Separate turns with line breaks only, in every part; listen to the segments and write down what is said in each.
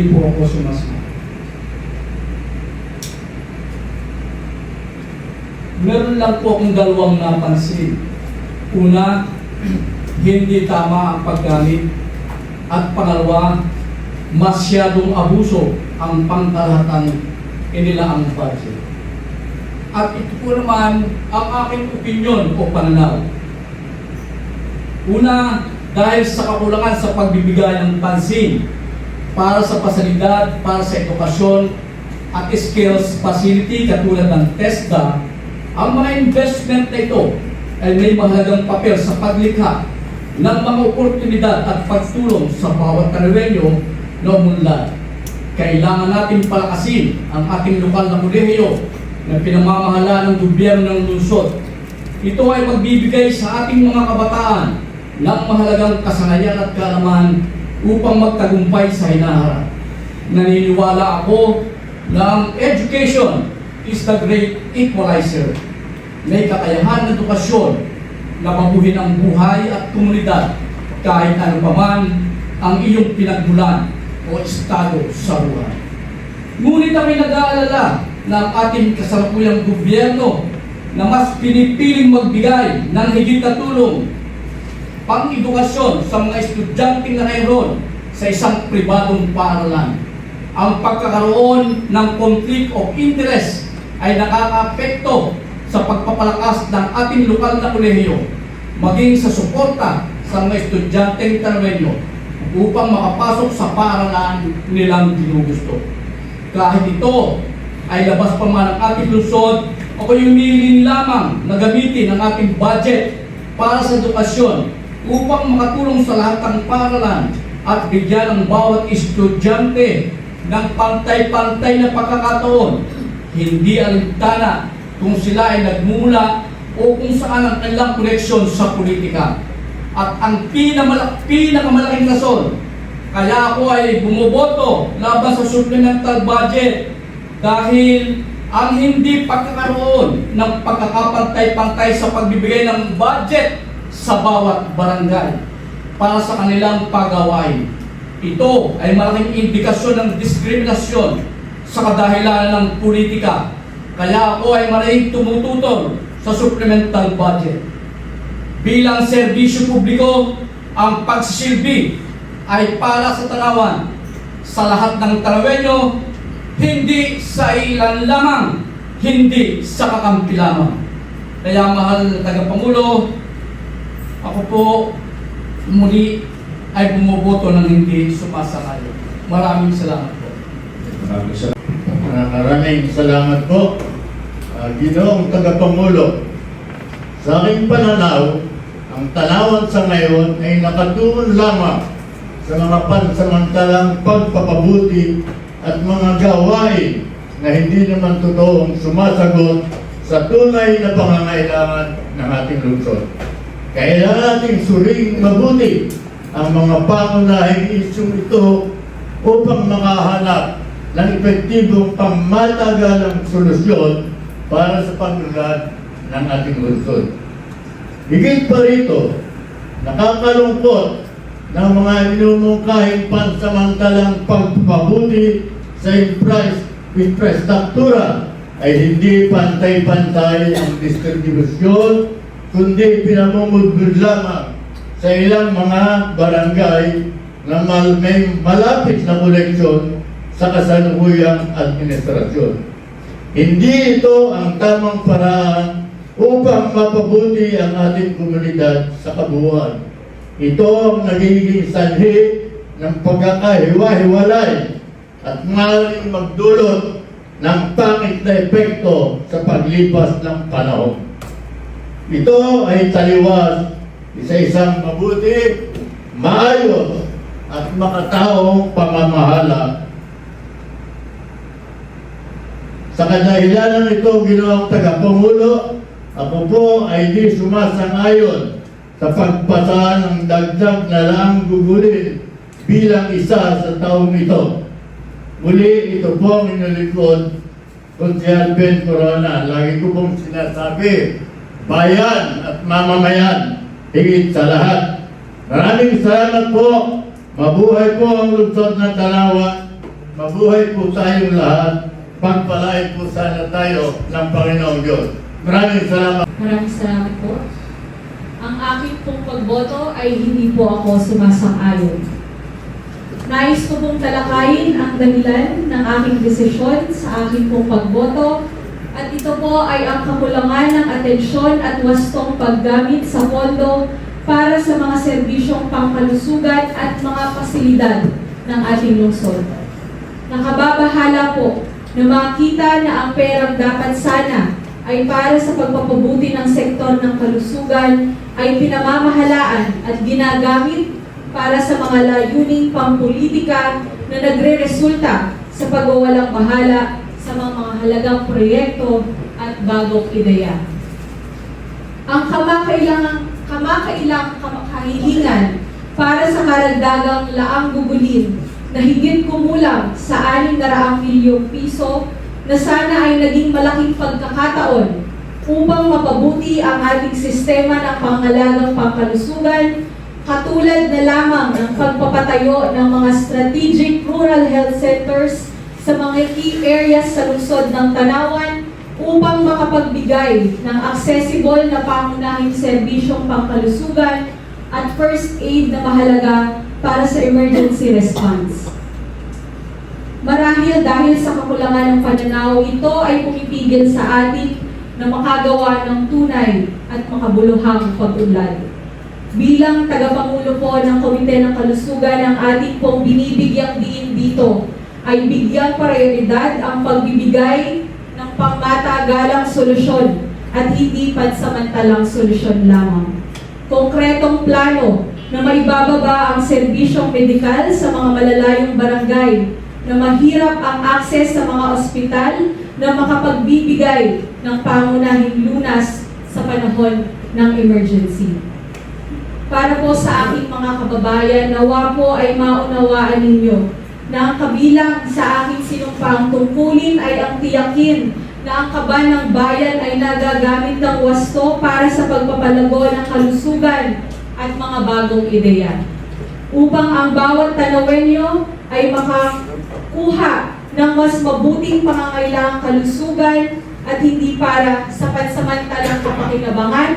hindi po ako sumasama. Meron lang po akong dalawang napansin. Una, hindi tama ang paggamit. At pangalawa, masyadong abuso ang pangkalahatan inilaang budget. At ito po naman ang aking opinion o pananaw. Una, dahil sa kakulangan sa pagbibigay ng pansin para sa pasalidad, para sa edukasyon at skills facility katulad ng TESDA, ang mga investment na ito ay may mahalagang papel sa paglikha ng mga oportunidad at pagtulong sa bawat karewenyo na umunlad. Kailangan natin palakasin ang ating lokal na kolehiyo na pinamamahala ng gobyerno ng lungsod. Ito ay magbibigay sa ating mga kabataan ng mahalagang kasanayan at kaalaman upang magtagumpay sa hinaharap. Naniniwala ako na ang education is the great equalizer. May kakayahan ng edukasyon na mabuhin ang buhay at komunidad kahit ano paman ang iyong pinagmulan o estado sa buhay. Ngunit kami nag-aalala na ang ating kasalukuyang gobyerno na mas pinipiling magbigay ng higit na tulong pang-edukasyon sa mga estudyanteng narayroon sa isang pribadong paaralan. Ang pagkakaroon ng conflict of interest ay nakakaapekto sa pagpapalakas ng ating lokal na kolehiyo, maging sa suporta sa mga estudyanteng tarwenyo upang makapasok sa paaralan nilang ginugusto. Kahit ito ay labas pa man ang ating lungsod, ako yung lamang na gamitin ang ating budget para sa edukasyon upang makatulong sa lahat ng paaralan at bigyan ng bawat estudyante ng pantay-pantay na pagkakataon. Hindi alintana kung sila ay nagmula o kung saan ang kanilang koneksyon sa politika. At ang pinamala- pinakamalaking rason, kaya ako ay bumoboto laban sa supplemental budget dahil ang hindi pagkakaroon ng pagkakapantay-pantay sa pagbibigay ng budget sa bawat barangay para sa kanilang pagawain. Ito ay malaking indikasyon ng diskriminasyon sa kadahilanan ng politika. Kaya ako ay maraming tumututol sa supplemental budget. Bilang serbisyo publiko, ang pagsisilbi ay para sa tanawan sa lahat ng Tarawenyo, hindi sa ilan lamang, hindi sa kakampi lamang. Kaya mahal na tagapangulo, ako po muli ay bumuboto ng hindi sumasalayo. Maraming salamat po.
Maraming salamat.
Maraming salamat po, uh, Ginoong Tagapangulo. Sa aking pananaw, ang tanawan sa ngayon ay nakatuon lamang sa mga pansamantalang pagpapabuti at mga gawain na hindi naman totoong sumasagot sa tunay na pangangailangan ng ating lungsod. Kailangan nating suriing mabuti ang mga pangunahing isyong ito upang makahanap ng epektibong pangmatagalang solusyon para sa paglalat ng ating lungsod. Higit pa rito, nakakalungkot ng mga minumungkahing pansamantalang pagpapabuti sa infras- infrastruktura ay hindi pantay-pantay ang distribusyon, kundi pinamumudbud lamang sa ilang mga barangay na may malapit na koleksyon sa kasalukuyang administrasyon. Hindi ito ang tamang paraan upang mapabuti ang ating komunidad sa kabuuan. Ito ang nagiging sanhi ng pagkakahiwa-hiwalay at maaaring magdulot ng pangit na epekto sa paglipas ng panahon. Ito ay taliwas sa isang mabuti, maayos at makataong pamamahala Sa kadahilanan ito, ginawang tagapangulo, ako po ay di sumasangayon sa pagpasa ng dagdag na lang gugulin bilang isa sa taong ito. Muli, ito po ang inulikod, Konsyal Ben Corona. Lagi ko pong sinasabi, bayan at mamamayan, higit sa lahat. Maraming salamat po. Mabuhay po ang lungsod ng Tanawan Mabuhay po tayong lahat. Pagpalain po sana tayo ng Panginoong Diyos. Maraming salamat.
Maraming salamat po. Ang aking pong pagboto ay hindi po ako sumasang-ayon. Nais ko pong talakayin ang dahilan ng aking desisyon sa aking pong pagboto at ito po ay ang kakulangan ng atensyon at wastong paggamit sa pondo para sa mga serbisyong pangkalusugan at mga pasilidad ng ating lungsod. Nakababahala po na makita na ang perang dapat sana ay para sa pagpapabuti ng sektor ng kalusugan ay pinamamahalaan at ginagamit para sa mga layuning pampolitika na nagre-resulta sa pagwawalang bahala sa mga, mga halagang proyekto at bagong ideya. Ang kamakailangan, kamakailang kahilingan para sa karagdagang laang gugulin na higit kumulang sa 600 milyong piso na sana ay naging malaking pagkakataon upang mapabuti ang ating sistema ng pangalagang pangkalusugan katulad na lamang ng pagpapatayo ng mga strategic rural health centers sa mga key areas sa lungsod ng Tanawan upang makapagbigay ng accessible na pangunahing serbisyong pangkalusugan at first aid na mahalaga para sa emergency response. Marahil dahil sa kakulangan ng pananaw, ito ay pumipigil sa atin na makagawa ng tunay at makabuluhang pag-unlad. Bilang tagapangulo po ng Komite ng Kalusugan, ang ating pong binibigyang diin dito ay bigyang prioridad ang pagbibigay ng pangmatagalang solusyon at hindi pansamantalang solusyon lamang. Konkretong plano na maibababa ang serbisyong medikal sa mga malalayong barangay na mahirap ang akses sa mga ospital na makapagbibigay ng pangunahing lunas sa panahon ng emergency. Para po sa aking mga kababayan, nawa po ay maunawaan ninyo na ang kabilang sa aking sinumpang tungkulin ay ang tiyakin na ang kaban ng bayan ay nagagamit ng wasto para sa pagpapalago ng kalusugan at mga bagong ideya. Upang ang bawat tanawenyo ay makakuha ng mas mabuting pangangailangang kalusugan at hindi para sa pansamantalang kapakinabangan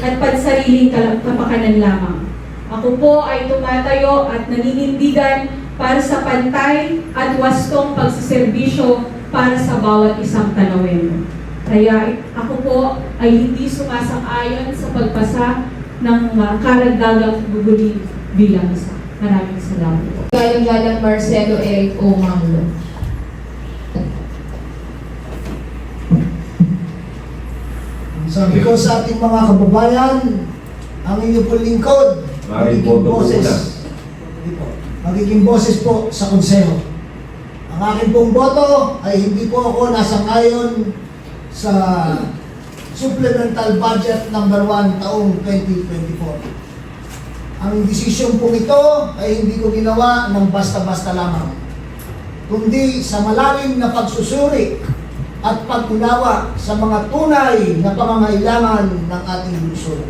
at pansariling kapakanan lamang. Ako po ay tumatayo at naninindigan para sa pantay at wastong pagsaserbisyo para sa bawat isang tanawin. Kaya ako po ay hindi sumasang-ayon sa pagpasa ng uh, karagdagang guguli bilang isa. Maraming salamat po.
Galang-galang Marcelo Eric O. Mangulo.
Sabi ko sa ating mga kababayan, ang inyong pong lingkod, magiging
po
boses. Hindi po. Magiging boses po sa konseho. Ang aking pong boto ay hindi po ako nasang-ayon sa supplemental budget number 1 taong 2024. Ang desisyon pong ito ay hindi ko ginawa ng basta-basta lamang, kundi sa malalim na pagsusuri at pag-unawa sa mga tunay na pangangailangan ng ating lungsod.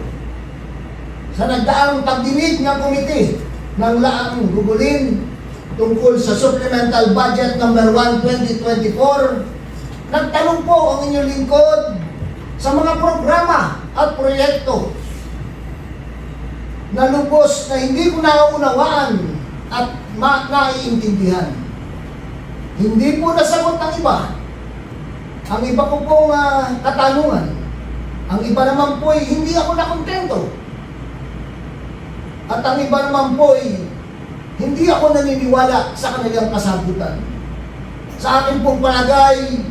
Sa nagdaang pagdinig ng komite ng laang gugulin tungkol sa Supplemental Budget Number 1 2024, nagtanong po ang inyong lingkod sa mga programa at proyekto na lubos na hindi ko nauunawaan at naiintindihan. Hindi po nasagot ng iba. Ang iba ko pong ah, katanungan. Ang iba naman po ay hindi ako nakontento. At ang iba naman po ay hindi ako naniniwala sa kanilang kasagutan. Sa akin pong palagay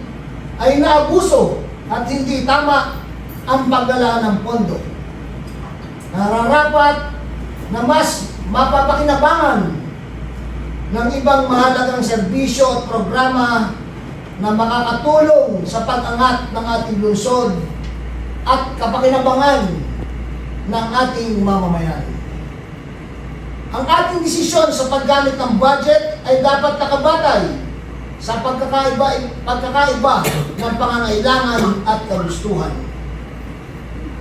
ay naabuso at hindi tama ang pagdala ng pondo. Nararapat na mas mapapakinabangan ng ibang mahalagang serbisyo at programa na makakatulong sa pag-angat ng ating lungsod at kapakinabangan ng ating mamamayan. Ang ating desisyon sa paggamit ng budget ay dapat nakabatay sa pagkakaiba, pagkakaiba ng pangangailangan at kagustuhan.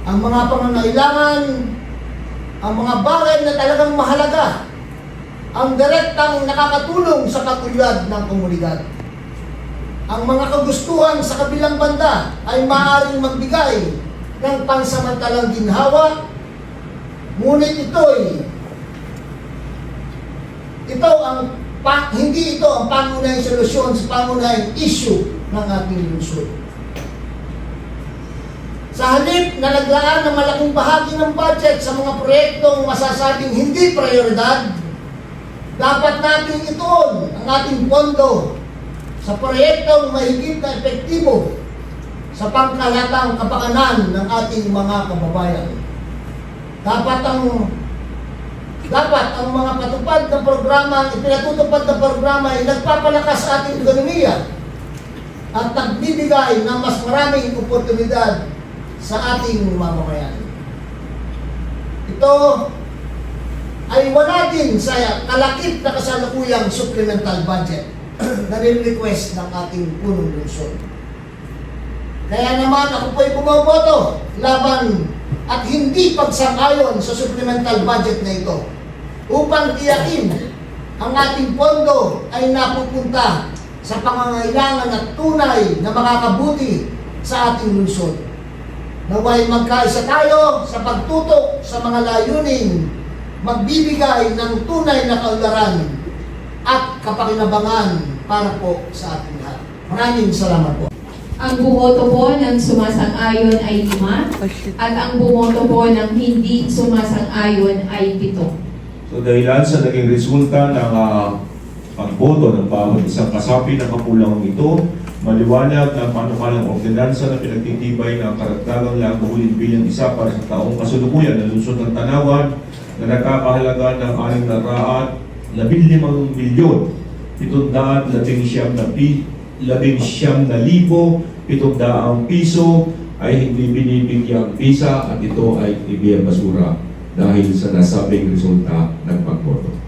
Ang mga pangangailangan, ang mga bagay na talagang mahalaga ang direktang nakakatulong sa pag-ulyad ng komunidad. Ang mga kagustuhan sa kabilang banda ay maaaring magbigay ng pansamantalang ginhawa, ngunit ito'y ito ang pa, hindi ito ang pangunahing solusyon sa pangunahing issue ng ating lungsod. Sa halip na naglaan ng malaking bahagi ng budget sa mga proyektong masasabing hindi prioridad, dapat natin ituon ang ating pondo sa proyektong mahigit na epektibo sa pangkalatang kapakanan ng ating mga kababayan. Dapat ang dapat ang mga patupad na programa, ipinatutupad na programa ay nagpapalakas sa ating ekonomiya at nagbibigay ng mas maraming oportunidad sa ating mamamayan. Ito ay wala din sa kalakip na kasalukuyang supplemental budget na request ng ating punong lungsod. Kaya naman ako po'y bumoboto laban at hindi pagsang-ayon sa supplemental budget na ito upang tiyakin ang ating pondo ay napupunta sa pangangailangan at tunay na makakabuti sa ating lungsod. Naway magkaisa tayo sa pagtutok sa mga layuning magbibigay ng tunay na kaunlaran at kapakinabangan para po sa ating lahat. Maraming salamat po.
Ang bumoto po ng sumasang-ayon ay lima at ang bumoto po ng hindi sumasang-ayon ay pito.
So dahilan sa naging resulta ng ah, pagboto ng bawat isang kasapi ng kapulangang ito, maliwanag na panukalang ordinansa na pinagtitibay ng karagdagang laguhulin bilang isa para sa taong kasulukuyan ng lungsod ng Tanawan na nagkakahalaga ng 615 milyon, 719 siyam na pi, labing siyam na libo, pitong piso ay hindi binibigyang visa at ito ay ibiyang basura dahil sa nasabing resulta ng pagboto.